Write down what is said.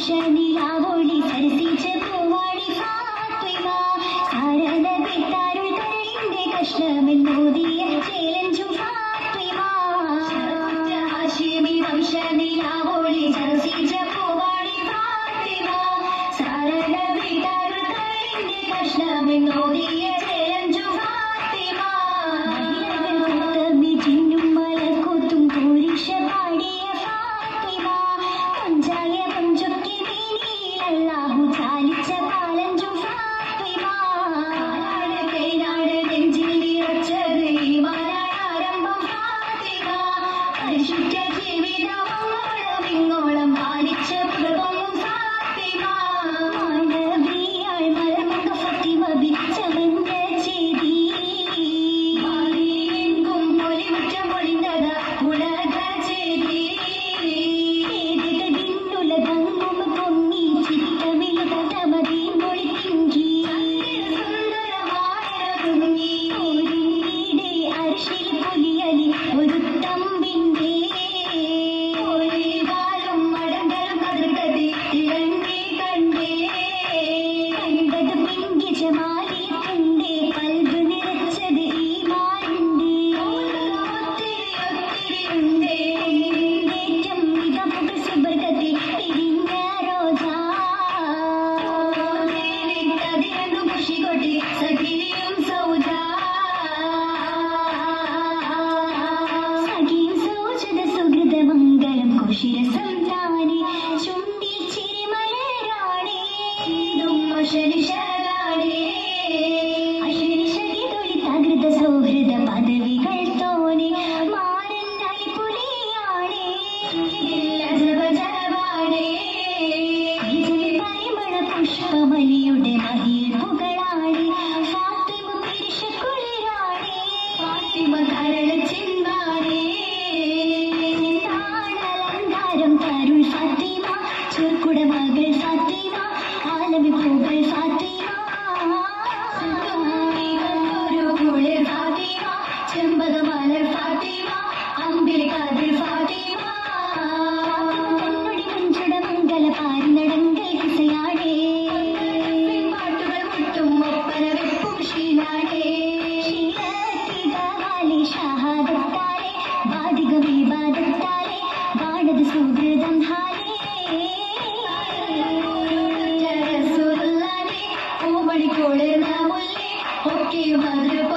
谁你要不 ശിരസം ചാരി ചുണ്ടിച്ചിരി മലരാണേ. ശരി ভোলে না বললে ওকে ভাদ্র